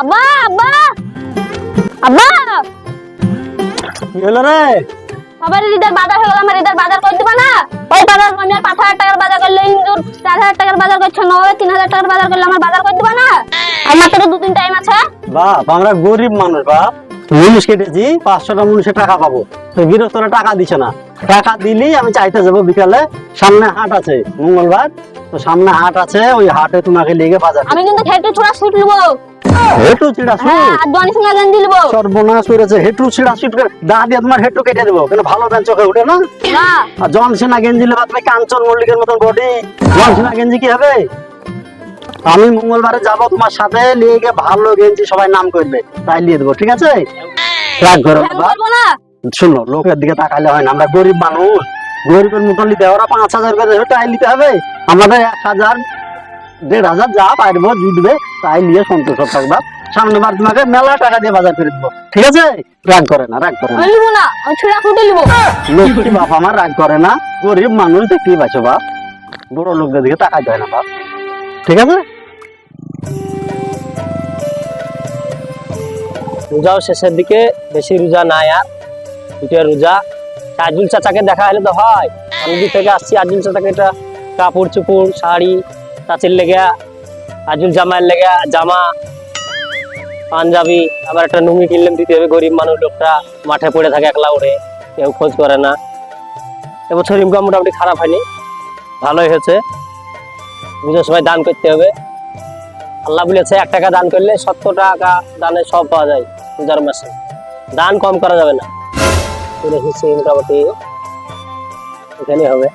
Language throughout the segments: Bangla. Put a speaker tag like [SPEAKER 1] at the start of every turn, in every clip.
[SPEAKER 1] আব্বা আব্বা। আব্বা।
[SPEAKER 2] কি রে?
[SPEAKER 1] ঈদের বাজার আমার ঈদের বাজার করে দিবা না? ওই বাজার আমি আর পাঁচ হাজার টাকার বাজার করলে ইন্দুর চার হাজার টাকার বাজার করছে নবে তিন হাজার টাকার বাজার করলে আমার বাজার করে দিবা না? আর মাত্র দু তিন টাইম আছে।
[SPEAKER 2] বাপ আমরা গরিব মানুষ বাপ। মুনিশ কেটেছি পাঁচশোটা মুনিশের টাকা পাবো। তো গৃহস্থরা টাকা দিচ্ছে না। টাকা দিলেই আমি চাইতে যাব বিকালে। সামনে হাট আছে মঙ্গলবার। তো সামনে হাট আছে ওই হাটে তোমাকে লেগে বাজার
[SPEAKER 1] আমি কিন্তু খেটে ছোড়া শুট নিবো।
[SPEAKER 2] হেটু ছিড়া
[SPEAKER 1] দোয়ানি সঙ্গে
[SPEAKER 2] সর্বনাশ করেছে হেটু ছিড়া দা দিয়ে তোমার হেটু কেটে দেবো কেন ভালো প্যান্ট চোখে উঠে না? আর জন সিনা গেঞ্জি লেবা তুমি কাঞ্চন মল্লিকের মতন বডি। জন সিনা গেঞ্জি কি হবে? আমি মঙ্গলবারে যাব তোমার সাথে নিয়ে গিয়ে ভালো গেঞ্জি সবাই নাম করবে তাই নিয়ে দেবো ঠিক আছে? রাগ করো না, শুনো লোকের দিকে তাকালে হয় না আমরা গরিব মানুষ। গরিবের মতন নিতে ওরা পাঁচ হাজার করে তাই নিতে হবে। আমাদের এক হাজার দেড় হাজার যা পারব জুটবে তাই নিয়ে সন্তোষ থাকবা সামনে বার তোমাকে মেলা টাকা দিয়ে বাজার করে দেবো। ঠিক আছে? রাগ করে না রাগ করে না।
[SPEAKER 1] নিবো না ছোড়া শুটে নিবো।
[SPEAKER 2] লক্ষ্মী বাপ আমার রাগ করে না গরিব মানুষ দেখতেই পাচ্ছ বাপ। বড় লোকদের দিকে তাকাই যায় না বাপ। ঠিক আছে?
[SPEAKER 3] রোজাও শেষের দিকে বেশি রোজা নাই আর। দুটো রোজা আজুল চাচাকে দেখা হলে তো হয়। আমি দিক থেকে আসছি আজুল চাচাকে একটা কাপড় চুপড় শাড়ি চাচির লেগে আজুল জামাইয়ের লেগে জামা, পাঞ্জাবি, আবার একটা নুঙ্গি কিনলাম, দিতে হবে, গরিব মানুষ, লোকটা মাঠে পড়ে থাকে একলা উঠে কেউ খোঁজ করে না। এবছর ইনকাম মোটামুটি খারাপ হয়নি, ভালোই হয়েছে। পুজোর সময় দান করতে হবে। আল্লাহ বলেছে, এক টাকা দান করলে সত্তর টাকা দানে সব পাওয়া যায় পূজার মাসে। দান কম করা যাবে না। মোটামুটি। এখানে হবে।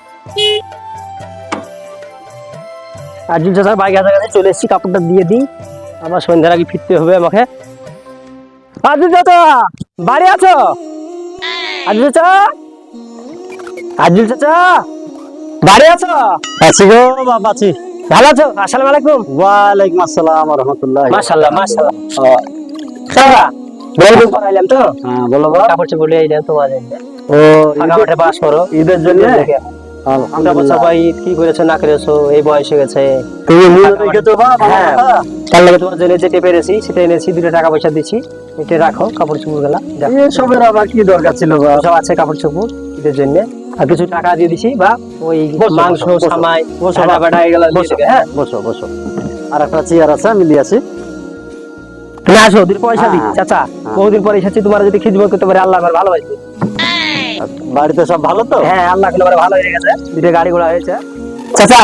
[SPEAKER 3] আর্জুন চাচার বাইক হাজার কাছে চলে এসেছি কাপড়টা দিয়ে দিই। আবার সন্ধ্যার আগে ফিরতে হবে আমাকে। আর্জুন চাচা বাড়ি আছো? আর্জুন চাচা? আর্জুন চাচা বাড়ি আছো?
[SPEAKER 2] আছি গো। বাপ আছি।
[SPEAKER 3] ভালো আছো? আসসালামু আলাইকুম।
[SPEAKER 2] ওয়ালাইকুম আসসালাম রহমতুল্লাহ।
[SPEAKER 3] চাচা বলব তো
[SPEAKER 2] হ্যাঁ। বলো
[SPEAKER 3] কাপড় চোপড় তোমার
[SPEAKER 2] ও ঈদের জন্য?
[SPEAKER 3] আমরা বছর ভাই কি করেছ? না করেছ? এই বয়স গেছে।
[SPEAKER 2] তুমি রেখেছো বাপ
[SPEAKER 3] হ্যাঁ। তার লাগে তোমার জন্য যেতে পেরেছি সেটা এনেছি দুটো টাকা পয়সা দিচ্ছি এটা রাখো কাপড় চোপড়গুলা
[SPEAKER 2] এসবের আবার কি দরকার ছিল
[SPEAKER 3] সব আছে কাপড় চোপড় ঈদের জন্য। আর কিছু টাকা দিয়ে দিছি বা ওই মাংস। সামাই
[SPEAKER 2] বসো,
[SPEAKER 3] এগুলো হ্যাঁ
[SPEAKER 2] বসো বসো। আর একটা চেয়ার আছে আমি নিয়ে আসি।
[SPEAKER 3] পয়সা দিই
[SPEAKER 2] হ্যাঁ,
[SPEAKER 3] চাচা।
[SPEAKER 2] হ্যাঁ।
[SPEAKER 3] বহুদিন পরে এসেছি তোমার যদি খিদমত করতে পারে আল্লাহ আমার ভালোবাসবে।
[SPEAKER 2] বাড়িতে সব ভালো তো?
[SPEAKER 3] হ্যাঁ আল্লাহ আমার ভালো হয়ে গেছে। দুটো গাড়ি ঘোড়া হয়েছে। চাচা!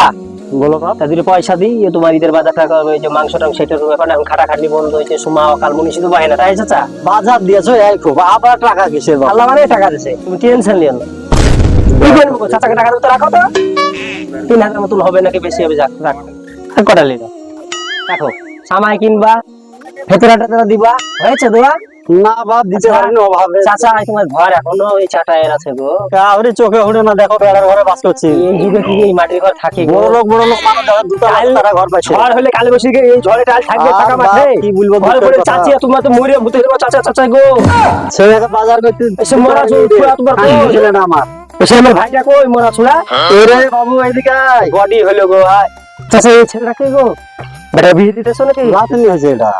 [SPEAKER 2] বলো বাপ।
[SPEAKER 3] তা দুটো পয়সা দিই তোমার ঈদের বাজার টাকা যে মাংস সেটার ব্যাপারে এখন খাটাখাটি বন্ধ হয়েছে সুমা অকাল মনীষী তো বাহে না তাই চাচা?
[SPEAKER 2] বাজার দিয়েছ এই খুব। আবার টাকা
[SPEAKER 3] আল্লাহ মানে টাকা দিছে। তুমি টেনশন নিও না। চাচাকে টাকা দিতে রাখো তো। তিন হাজার মতন হবে নাকি বেশি হবে যাক রাখো। আর কটা রাখো। সামাই কিনবা ভেতরা দিবা। হয়েছে দোয়া?
[SPEAKER 2] না বাপ দিতে পারিনি অভাবে।
[SPEAKER 3] চাচা তোমার ঘর এখনও ওই আছে গো।
[SPEAKER 2] কাউরে চোখে না দেখো বেড়ার ঘরে বাস করছি।
[SPEAKER 3] এই যুগে কি এই মাটির ঘর থাকে গো?
[SPEAKER 2] বড় লোক বড় লোক মানুষ যারা দুটো তারা ঘর পাইছে।
[SPEAKER 3] ঝড় হলে কালী বসে এই ঝড়ে টাল থাকবে টাকা মাঠে
[SPEAKER 2] কি বলব
[SPEAKER 3] ঘর
[SPEAKER 2] কথা।
[SPEAKER 3] চাচি তোমার তো মরে ভূতে চাচা চাচা গো।
[SPEAKER 2] ছেলেকে বাজার করতে
[SPEAKER 3] এসে মরা চুরা তোমার কই?
[SPEAKER 2] ছিলেন আমার।
[SPEAKER 3] এসে আমার ভাইটা কই মরা চুরা?
[SPEAKER 2] এরে বাবু এদিকে।
[SPEAKER 3] বডি হলো গো আয়। চাচা এই ছেলেটাকে গো? বেটা বিয়ে দিতেছো নাকি?
[SPEAKER 2] নিয়ে হয়েছে এটা।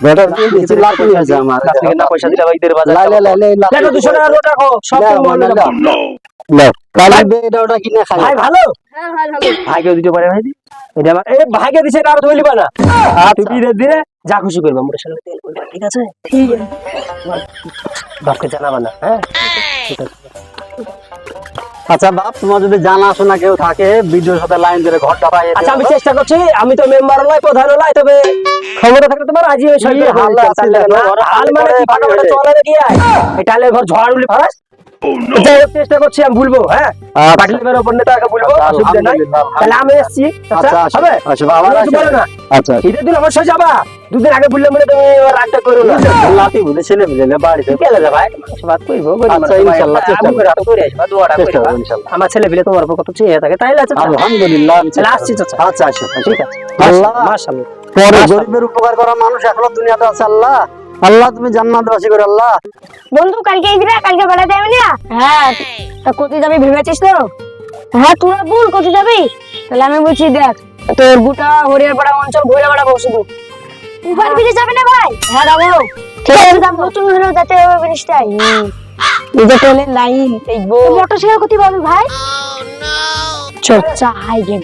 [SPEAKER 2] বেটা দিয়ে দিয়েছি, হয়েছে আমার
[SPEAKER 3] কাছ থেকে না পয়সা দিলে ঈদের বাজার
[SPEAKER 2] লাই, লাই, লাই, লাই, লাতি
[SPEAKER 3] দেখো দুশো টাকা নোট রাখো সব
[SPEAKER 2] লাই,
[SPEAKER 3] তোমার
[SPEAKER 2] লাই,
[SPEAKER 3] মনে
[SPEAKER 2] লাই, কালি বে ওটা কিনে খাই
[SPEAKER 3] ভাই ভালো
[SPEAKER 1] হ্যাঁ ভাই ভালো
[SPEAKER 3] ভাইকে দিতে পারে ভাই এটা আমার এই ভাইকে দিছে আর লিবা না তুমি ঈদের দিনে যা খুশি করবে মোটর সাইকেলে তেল করবে ঠিক আছে ঠিক আছে বাপকে জানাবা না হ্যাঁ ঠিক আছে
[SPEAKER 2] আচ্ছা বাপ তোমার যদি জানা শোনা কেউ থাকে ভিডিওর সাথে লাইন ধরে ঘরটা পাই
[SPEAKER 3] আচ্ছা আমি চেষ্টা করছি আমি তো মেম্বার নয় প্রধান নয় তবে ক্ষমতা থাকলে তোমার আজই ওই সব
[SPEAKER 2] হাল
[SPEAKER 3] হাল মানে কি ফাটা ফাটা চলে নাকি এই টাইলের ঘর ঝড় ফারাস যাই হোক, চেষ্টা করছি আমি ভুলবো হ্যাঁ?
[SPEAKER 2] আচ্ছা।
[SPEAKER 3] পাটিলের ওপর নেতাকে বলব
[SPEAKER 2] আচ্ছা,
[SPEAKER 3] অসুবিধা নাই।
[SPEAKER 2] ভালো।
[SPEAKER 3] তাহলে আমি এসছি।
[SPEAKER 2] আচ্ছা
[SPEAKER 3] আচ্ছা
[SPEAKER 2] আচ্ছা
[SPEAKER 3] হবে?
[SPEAKER 2] আচ্ছা বাবা আচ্ছা।
[SPEAKER 3] ঈদের দিন অবশ্যই যাবা। দুদিন আগে বললাম বলে তুমি এবার রাগটা করো না।
[SPEAKER 2] লাতি ছেলে বাড়িতে।
[SPEAKER 3] যা ভাই? কইবো
[SPEAKER 2] আচ্ছা, ইনশাআল্লাহ, চেষ্টা
[SPEAKER 3] আবু করে করে। আসবা, দোয়াটা করবা।
[SPEAKER 2] করব, ইনশাআল্লাহ।
[SPEAKER 3] আমার ছেলে তোমার উপর কত চেয়ে থাকে তাইলে আছে
[SPEAKER 2] আলহামদুলিল্লাহ আমি চেষ্টা
[SPEAKER 3] আসছি চাচা।
[SPEAKER 2] আচ্ছা আচ্ছা
[SPEAKER 3] ঠিক আছে।
[SPEAKER 2] আল্লাহ।
[SPEAKER 3] মাশাআল্লাহ।
[SPEAKER 2] পরে গরিবের উপকার করা মানুষ এখনও দুনিয়াতে আছে আল্লাহ। আল্লাহ তুমি জান্নাত বাসী করে আল্লাহ।
[SPEAKER 1] বন্ধু কালকে ইদিরা কালকে বেড়াতে যাবি না? হ্যাঁ। তা কোথায় যাবি ভেবেছিস তো? হ্যাঁ তোরা বল কোথায় যাবি? তাহলে আমি বলছি দেখ তোর গোটা হরিয়ার পাড়া অঞ্চল ঘুরে বেড়াবো শুধু উপার ব্রিজে যাবে না ভাই? হ্যাঁ যাব। ঠিক আছে। যাব নতুন হলো যাতে হবে ব্রিজটাই নিজে ট্রেনের লাইন দেখব মোটরসাইকেল কোথায় পাবি ভাই? চচ্চা হাই গেম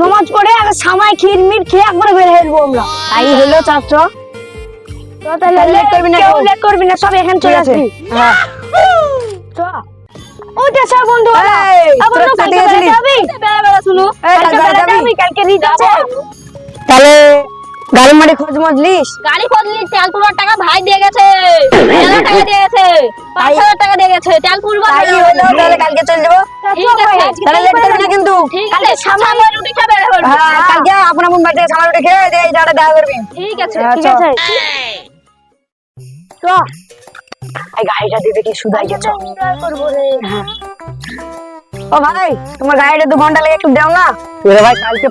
[SPEAKER 1] নমাজ পড়ে আগে সামাই ক্ষীর মির খেয়ে একবারে বের হয়ে আমরা। তাই হলো চাচ্ছ? তো তাহলে লেট করবি না কেউ লেট করবি না সব এখানে চলে আসবি। হ্যাঁ। চ। ওটা সব বন্ধু। আবার কালকে যাবি? শুনো কালকে
[SPEAKER 4] যাবি?
[SPEAKER 1] কালকে
[SPEAKER 4] তাহলে গাড়ি খোঁজ মজলিস?
[SPEAKER 1] গাড়ি খুঁজলি তেল পুরার টাকা ভাই দিয়ে গেছে। টাকা দিয়ে গেছে পাঁচ হাজার টাকা দিয়ে গেছে তেল
[SPEAKER 4] তাই হলো তাহলে কালকে চলে যাব। তাহলে লেট করবি না কিন্তু।
[SPEAKER 1] সামান্য রুটি খাবে
[SPEAKER 4] হ্যাঁ কালকে আপনার আপন বাড়িতে উঠে খেয়ে এই দেখা করবি।
[SPEAKER 1] ঠিক আছে
[SPEAKER 4] হ্যাঁ,
[SPEAKER 1] ঠিক আছে। তো
[SPEAKER 4] এই গাড়িটা সুদাই গেছে।
[SPEAKER 1] এনজয় করব রে?
[SPEAKER 4] ও ভাই তোমার গাড়িটা দু ঘণ্টা লেগে একটু দাও না।
[SPEAKER 3] এরে ভাই কালকে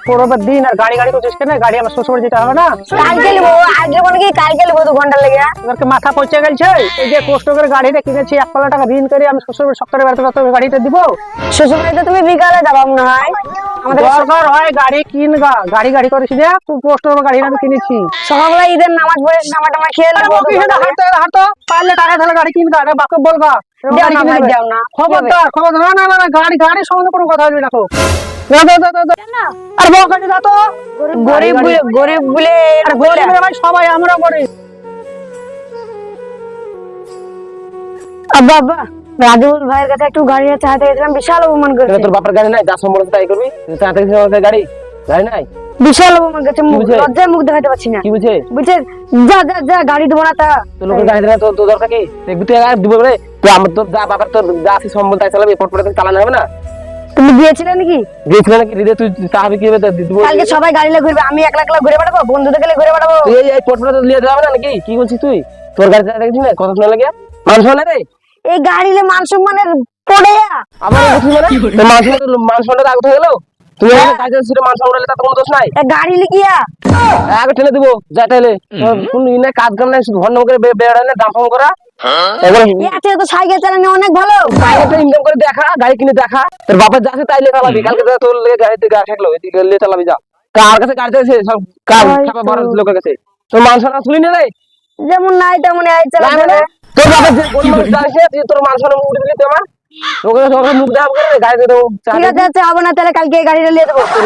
[SPEAKER 3] দিন আর গাড়ি গাড়ি করছিস কেন? গাড়ি আমার শ্বশুর যেতে হবে না?
[SPEAKER 4] কালকে নেব আজকে কোনো কি কালকে নেব দু ঘণ্টা লেগে।
[SPEAKER 3] মাথা পচে গেছে এই যে কষ্ট করে গাড়িটা কিনেছি এক পালা টাকা ঋণ করে আমি শ্বশুর সকালে বেড়াতে গাড়িটা দিব?
[SPEAKER 4] শ্বশুর বাড়িতে তুমি বিকালে যাবা মনে হয়। আমাদের
[SPEAKER 3] দরকার হয় গাড়ি কিনগা গাড়ি গাড়ি করিস না খুব কষ্ট করে গাড়ি আমি কিনেছি।
[SPEAKER 4] সকালবেলা ঈদের নামাজ পড়ে নামা টামা খেয়ে নেব
[SPEAKER 3] হেঁটে হাঁটতে পারলে টাকা তাহলে গাড়ি কিনগা আরে বাকে বলগা। খবরদার খবরদার। না না, গাড়ি গাড়ি সম্বন্ধে কোনো কথা বলবি না তো দাও, দাও, দাও, দাও, দাও। আর বকাটি দাও তো।
[SPEAKER 4] গরিব গরিব বলে
[SPEAKER 3] আর গরিব সবাই আমরা গরিব
[SPEAKER 4] আব্বা আব্বা রাজুল ভাইয়ের কাছে একটু গাড়ি চাইতে গেছিলাম বিশাল অপমান করেছে।
[SPEAKER 3] তোর বাপের গাড়ি নাই যা সম্বন্ধে তাই করবি? তাড়াতাড়ি আমাদের গাড়ি? গাড়ি নাই?
[SPEAKER 4] বিশাল অপমান করেছে মুখ
[SPEAKER 3] বুঝে?
[SPEAKER 4] লজ্জায় মুখ দেখাতে পারছি না।
[SPEAKER 3] কি বুঝে?
[SPEAKER 4] বলছে যা যা যা গাড়ি দেবো না তা।
[SPEAKER 3] তোর লোকের গাড়ি তোর দরকার কি? দেখবি তুই আর দিব বলে তুই আমার তোর যা বাবার তোর যা আছে সম্বল তাই চালাবি তোর চালানো হবে না?
[SPEAKER 4] তুমি দিয়েছিলে নাকি?
[SPEAKER 3] দিয়েছিল নাকি? হৃদয় তুই তাহলে কি হবে
[SPEAKER 4] কালকে সবাই গাড়ি নিয়ে ঘুরবে আমি একলা একলা ঘুরে বেড়াবো? বন্ধুদের গেলে ঘুরে বেড়াবো?
[SPEAKER 3] তুই এই এই পটপটে তো লিয়ে যাবে না নাকি? কি বলছিস তুই? তোর গাড়ি দেখছিস না? কত শোনা লাগে? মানুষ না রে?
[SPEAKER 4] এই গাড়ি নিয়ে মান সম্মানের পড়ে।
[SPEAKER 3] আবার মানে মানুষ তো মানুষ সম্মানটা আগে হয়ে গেল? তুই
[SPEAKER 4] হ্যাঁ।
[SPEAKER 3] আমার গাড়ি ছিল মানুষ সম্মান তাতে কোনো দোষ নাই?
[SPEAKER 4] এ গাড়ি লিখিয়া
[SPEAKER 3] আগে ঠেলে দিব। যা ঠেলে। কোন ইনে কাজ কাম নাই শুধু ভন্ন করে বেড়ালে দাম ফোন করা। এবার
[SPEAKER 4] এতে তো সাইকেল চালানো অনেক ভালো।
[SPEAKER 3] বাইরে ইনকাম করে দেখা গাড়ি কিনে দেখা। তোর বাপের যা আছে তাই লে চালাবি। কালকে তোর লেগে গাড়িতে গাড়ি থাকল এদিকে লে চালাবি যা। কার কাছে গাড়ি আছে সব কার খাপা বড় লোকের কাছে। তোর মানুষ না শুনি না রে
[SPEAKER 4] যেমন নাই তেমন চালাবে
[SPEAKER 3] মানে? তোর বাপের যে গরিব মানুষ জানিস তুই তোর মানুষ না উঠে দিলি তুই তোকে মুখ দেখা করে গাড়িতে দেবো
[SPEAKER 4] ঠিক আছে আচ্ছা হবে না তাহলে কালকে এই গাড়িটা নিয়ে দেবো।
[SPEAKER 3] তোর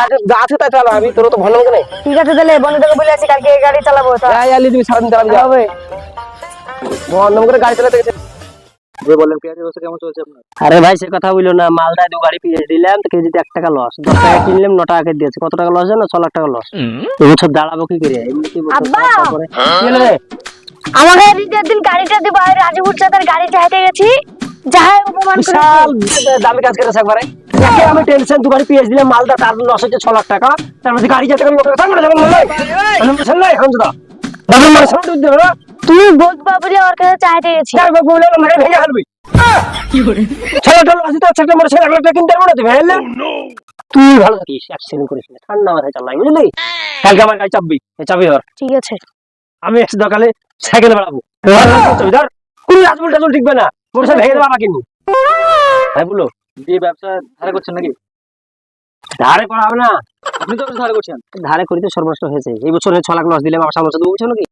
[SPEAKER 3] গাড়ি যা আছে তাই চালাবি তোর তো ভালো লাগে না
[SPEAKER 4] ঠিক আছে তাহলে বন্ধুদেরকে বলে আছি কালকে এই গাড়ি চালাবো তা
[SPEAKER 3] যাই আলি দিবি সারাদিন চালাবি
[SPEAKER 4] হবে।
[SPEAKER 3] বন্ধ করে গাড়ি চালাতে গেছে।
[SPEAKER 2] যে পেঁয়াজের ব্যবসা কেমন চলছে আপনার?
[SPEAKER 3] আরে ভাই সে কথা বলল না মালদায় দু গাড়ি পেয়ে দিলাম তো কেজিতে এক টাকা লস দশ টাকা কিনলাম ন টাকা দিয়েছে। কত টাকা লস জানো? ছ লাখ টাকা লস এবছর দাঁড়াবো কি করে? এমনি কি বছর
[SPEAKER 4] আব্বা!
[SPEAKER 3] তারপরে? কি হলো রে?
[SPEAKER 4] আমাকে ঈদের দিন গাড়িটা দিব আর চাঁদের গাড়ি চাইতে গেছি। যাহাই অপমান করে
[SPEAKER 3] দামি কাজ করেছে একবারে। একে আমি টেনশন দু গাড়ি পেয়ে মালদা তার লস হচ্ছে ছ লাখ টাকা। তার মধ্যে গাড়ি যেতে গেলে লোকের মানে হবে না
[SPEAKER 4] তুই বলবা বলে ওর কাছে চাইতে গেছি
[SPEAKER 3] চার বাবু বলে আমাকে ভেঙে ফেলবি। ছেলেটা লস দিতে ছেলেটা মরে ছেলে একটা কিনতে পারব না তুই ভেঙে তুই ভালো থাকিস অ্যাক্সিডেন্ট করিস না। ঠান্ডা মাথায় চালাই বুঝলি? কালকে আমার গাড়ি চাপবি চাবি ধর।
[SPEAKER 4] ঠিক আছে।
[SPEAKER 3] আমি একটু দরকারে সাইকেলে বেড়াবো। চাবি ধর। কোনো রাজবুল টাজবুল ঠিকবে না। মোটর সাইকেল ভেঙে দেবো আমাকে কিন্তু ভাই বলো
[SPEAKER 2] দিয়ে ব্যবসা ধারে করছেন নাকি?
[SPEAKER 3] ধারে করা হবে না।
[SPEAKER 2] আপনি তো ধারে করছেন।
[SPEAKER 3] ধারে করি তো সর্বনষ্ট হয়েছে। এই বছর ছ লাখ লস দিলে বাবা সামনে বছর বুঝছ নাকি?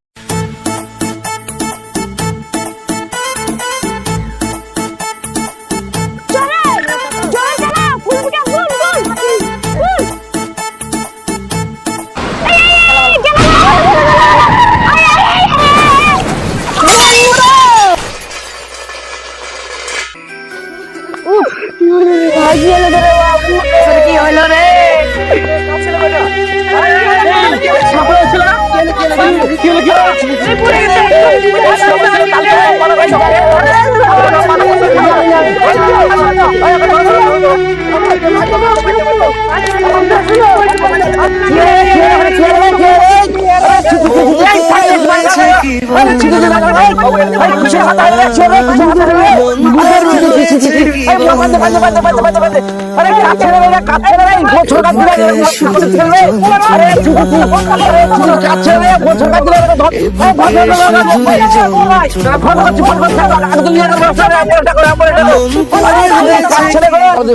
[SPEAKER 4] কি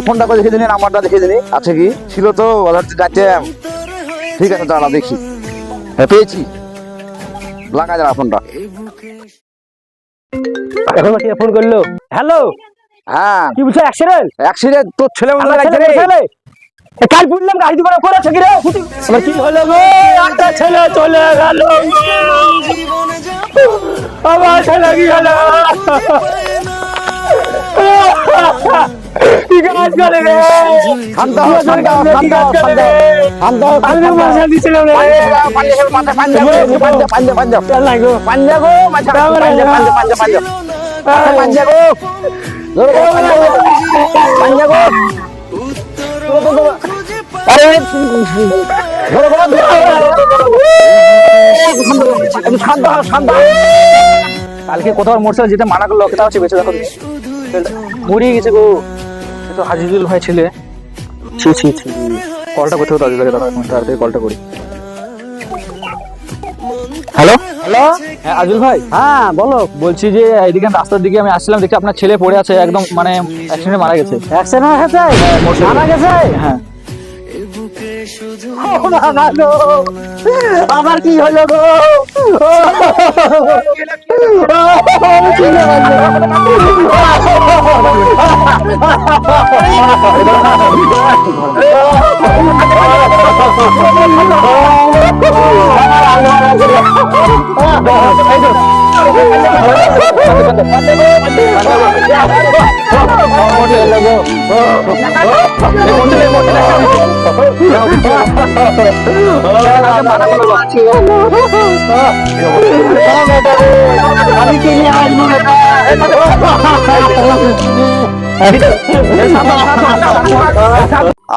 [SPEAKER 5] ফোনটা করে দেখে দিন নাম্বারটা দেখে দিন আছে কি ছিল তো ঠিক আছে দাঁড়া দেখি হ্যাঁ পেয়েছি লাগা যারা ফোনটা
[SPEAKER 3] এখন ফোন করল হ্যালো
[SPEAKER 5] হ্যাঁ।
[SPEAKER 3] কি বলছো অ্যাক্সিডেন্ট
[SPEAKER 5] অ্যাক্সিডেন্ট তোর ছেলে মনে
[SPEAKER 3] ছেলে
[SPEAKER 5] রে।
[SPEAKER 3] কাল বুঝলাম গাড়ি করেছে কি রে আমার কি? হলো গো? একটা ছেলে চলে গেল। আমার ছেলে কি হলো? কি
[SPEAKER 5] আচ্ছা। কালকে কোথাও মোটরসাইকেল যেতে মানা করল কোথাও হচ্ছে বেঁচে দেখো মরিয়ে গেছে গো তো হাজিজুল ভাই ছেলে ছি কলটা করতে দাঁড়া এখন কলটা করি হ্যালো হ্যালো হ্যাঁ আজুল ভাই। হ্যাঁ বলো। বলছি যে এইদিকে রাস্তার দিকে আমি আসছিলাম দেখি আপনার ছেলে পড়ে আছে একদম মানে অ্যাক্সিডেন্টে মারা গেছে।
[SPEAKER 3] অ্যাক্সিডেন্ট হয়েছে মারা গেছে?
[SPEAKER 5] হ্যাঁ।
[SPEAKER 3] আবার কি হলো গো?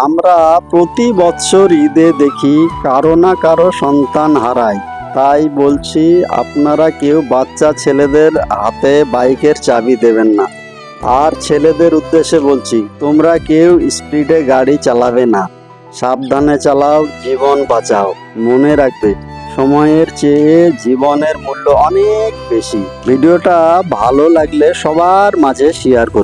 [SPEAKER 2] আমরা প্রতি বছর ঈদে দেখি কারও না কারও সন্তান হারায়। তাই বলছি, আপনারা কেউ বাচ্চা ছেলেদের হাতে বাইকের চাবি দেবেন না। আর ছেলেদের উদ্দেশ্যে বলছি, তোমরা কেউ স্পিডে গাড়ি চালাবে না। সাবধানে চালাও, জীবন বাঁচাও। মনে রাখবে, সময়ের চেয়ে জীবনের মূল্য অনেক বেশি। ভিডিওটা ভালো লাগলে সবার মাঝে শেয়ার করুন